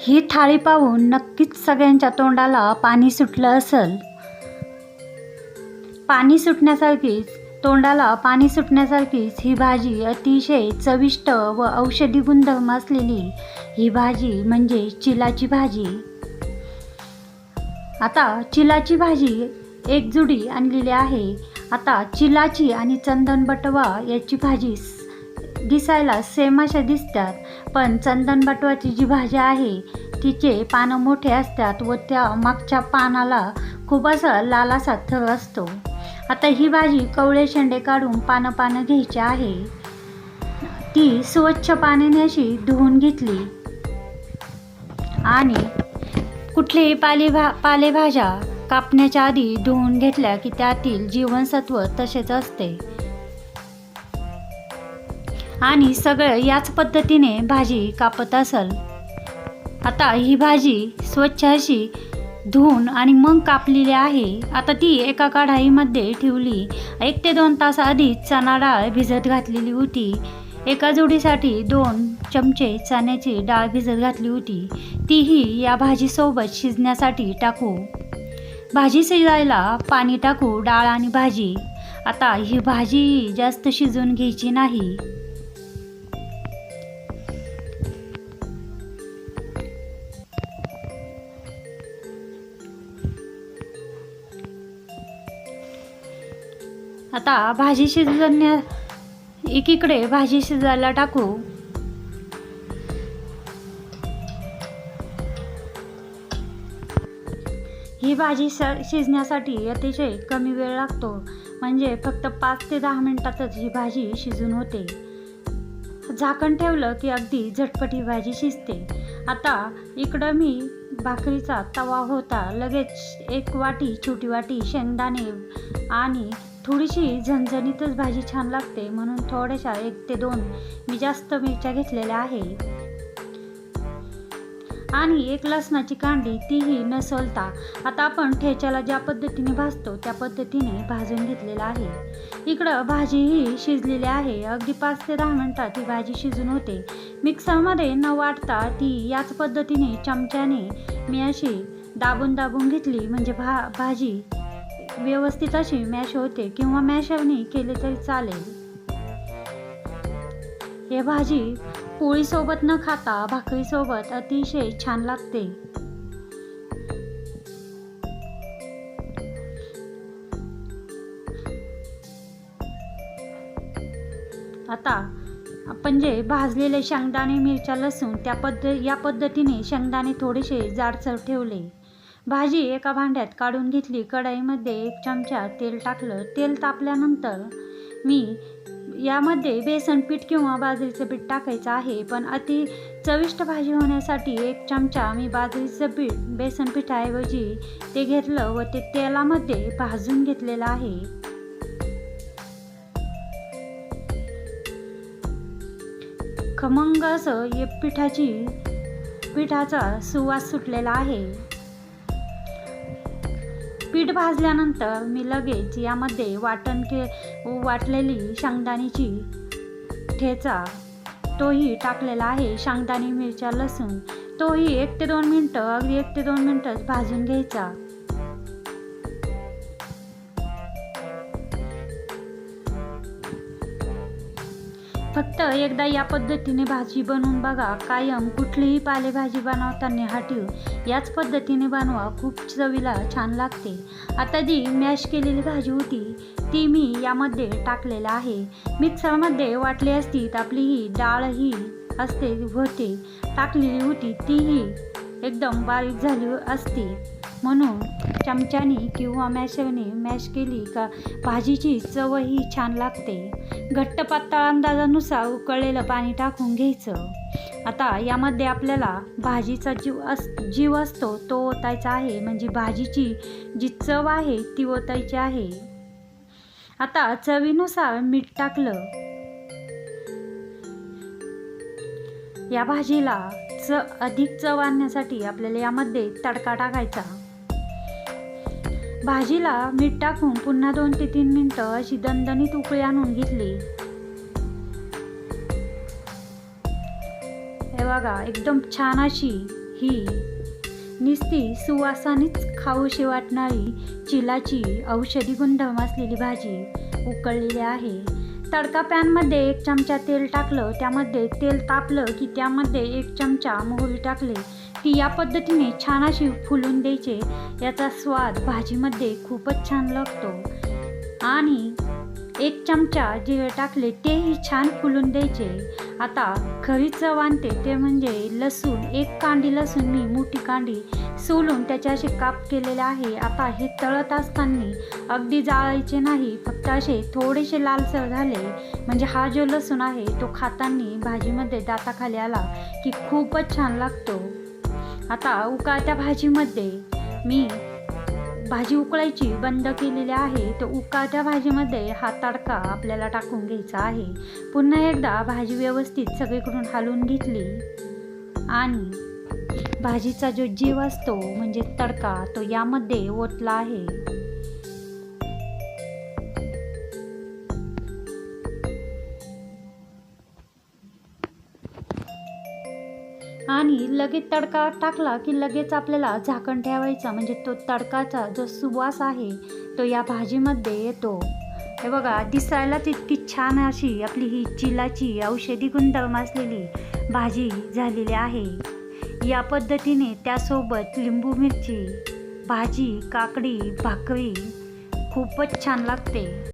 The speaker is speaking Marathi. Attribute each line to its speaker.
Speaker 1: ही थाळी पाहून नक्कीच सगळ्यांच्या तोंडाला पाणी सुटलं असेल. पाणी सुटण्यासारखीच तोंडाला पाणी सुटण्यासारखीच ही भाजी अतिशय चविष्ट व औषधी गुणधर्म असलेली ही भाजी म्हणजे चिलाची भाजी. आता चिलाची भाजी एक जुडी आणलेली आहे. आता चिलाची आणि चंदन बटवा याची भाजी दिसायला सेम अशा दिसतात पण चंदन बटवाची जी भाजी आहे तिचे पानं मोठे असतात व त्या मागच्या पानाला खूप असा लालासा थर असतो. आता ही भाजी कवळे शेंडे काढून पानं पानं घ्यायची आहे. ती स्वच्छ पाण्याने अशी धुवून घेतली. आणि कुठलीही पालेभा पालेभाज्या कापण्याच्या आधी धुवून घेतल्या की त्यातील जीवनसत्व तसेच असते. आणि सगळं याच पद्धतीने भाजी कापत असल. आता ही भाजी स्वच्छ अशी धुवून आणि मग कापलेली आहे. आता ती एका कढाईमध्ये ठेवली. एक ते दोन तास आधी चणा डाळ भिजत घातलेली होती. एका जोडीसाठी दोन चमचे चण्याची डाळ भिजत घातली होती. तीही या भाजीसोबत शिजण्यासाठी टाकू. भाजी शिजायला पाणी टाकू डाळ आणि भाजी. आता ही भाजी जास्त शिजून घ्यायची नाही. आता भाजी शिजण्या एकीकडे भाजी शिजायला टाकू. ही भाजी श शिजण्यासाठी अतिशय कमी वेळ लागतो. म्हणजे फक्त पाच ते दहा मिनिटातच ही भाजी शिजून होते. झाकण ठेवलं की अगदी झटपट ही भाजी शिजते. आता इकडं मी भाकरीचा तवा होता. लगेच एक वाटी छोटी वाटी शेंगदाणे आणि थोडीशी झणझणीतच भाजी छान लागते म्हणून थोड्याशा एक ते दोन मी जास्त मिरच्या घेतलेल्या आहे. आणि एक लसणाची कांडी तीही न सोलता आता आपण ठेच्याला ज्या पद्धतीने भाजतो त्या पद्धतीने भाजून घेतलेला आहे. इकडं भाजीही शिजलेली आहे. अगदी पाच ते दहा मिनटात ही भाजी शिजून होते. मिक्सरमध्ये न वाटता ती याच पद्धतीने चमच्याने मी अशी दाबून दाबून घेतली. म्हणजे भा भाजी व्यवस्थित अशी मॅश होते किंवा मॅशरने केले तरी चालेल. हे भाजी पोळीसोबत न खाता भाकरीसोबत अतिशय छान लागते. आता आपण जे भाजलेले शेंगदाणे मिरच्या लसूण त्या पद्ध या पद्धतीने शेंगदाणे थोडेसे जाडसर ठेवले. भाजी एका भांड्यात काढून घेतली कढईमध्ये एक चमचा तेल टाकलं. तेल तापल्यानंतर मी यामध्ये बेसन पीठ किंवा बाजरीचं पीठ टाकायचं आहे पण अति चविष्ट भाजी होण्यासाठी एक चमचा मी बाजरीचं पीठ बेसन पिठाऐवजी ते घेतलं व ते तेलामध्ये भाजून घेतलेलं आहे. खमंग असं पिठाची पिठाचा सुवास सुटलेला आहे. पीठ भाजल्यानंतर मी लगेच यामध्ये वाटण के वाटलेली शेंगदाण्याची ठेचा तोही टाकलेला आहे. शेंगदाणे मिरच्या लसूण तोही एक ते दोन मिनटं अगदी एक ते दोन मिनटंच भाजून घ्यायचा. फक्त एकदा या पद्धतीने भाजी बनवून बघा. कायम कुठलीही पालेभाजी बनवताना हाटीव याच पद्धतीने बनवा. खूप चवीला छान लागते. आता जी मॅश केलेली भाजी होती ती मी यामध्ये टाकलेलं आहे. मिक्सरमध्ये वाटली असती तर आपली ही डाळ ही असते होते टाकलेली होती तीही एकदम बारीक झाली असती. म्हणून चमच्याने किंवा मॅशवने मॅश केली का भाजीची चवही छान लागते. घट्ट पातळ अंदाजानुसार उकळलेलं पाणी टाकून घ्यायचं. आता यामध्ये आपल्याला भाजीचा जीव अस जीव असतो तो ओतायचा आहे. म्हणजे भाजीची जी चव आहे ती ओतायची आहे. आता चवीनुसार मीठ टाकलं. या भाजीला च अधिक चव आणण्यासाठी आपल्याला यामध्ये तडका टाकायचा. भाजीला मीठ टाकून पुन्हा दोन ते तीन मिनटं अशी दणदणीत उकळी आणून घेतली. हे बघा एकदम छान अशी ही निस्ती सुवासानेच खाऊशी वाटणारी चिलाची औषधी गुणधर्म असलेली भाजी उकळलेली आहे. तडका पॅनमध्ये एक चमचा तेल टाकलं त्यामध्ये तेल तापलं की त्यामध्ये एक चमचा मोहरी टाकले. ती या पद्धतीने छान अशी फुलून द्यायचे. याचा स्वाद भाजीमध्ये खूपच छान लागतो. आणि एक चमचा जिरे टाकले तेही छान फुलून द्यायचे. आता खरी चव आणते ते म्हणजे लसूण. एक कांडी लसूण मी मोठी कांडी सोलून त्याचे असे काप केलेले आहे. आता हे तळत असताना अगदी जाळायचे नाही फक्त असे थोडेसे लालसर झाले. म्हणजे हा जो लसूण आहे तो खाताना भाजीमध्ये दाताखाली आला की खूपच छान लागतो. आता उकाळत्या भाजीमध्ये मी भाजी उकळायची बंद केलेली आहे. तर उकाळत्या भाजीमध्ये हा तडका आपल्याला टाकून घ्यायचा आहे. पुन्हा एकदा भाजी व्यवस्थित सगळीकडून हलवून घेतली. आणि भाजीचा जो जीव असतो म्हणजे तडका तो यामध्ये ओतला आहे. आणि लगेच तडका टाकला की लगेच आपल्याला झाकण ठेवायचा. म्हणजे तो तडकाचा जो सुवास आहे तो या भाजीमध्ये येतो. हे बघा दिसायला तितकी छान अशी आपली ही चिलाची औषधी गुणधर्म असलेली भाजी झालेली आहे. या पद्धतीने त्यासोबत लिंबू मिरची भाजी काकडी भाकरी खूपच छान लागते.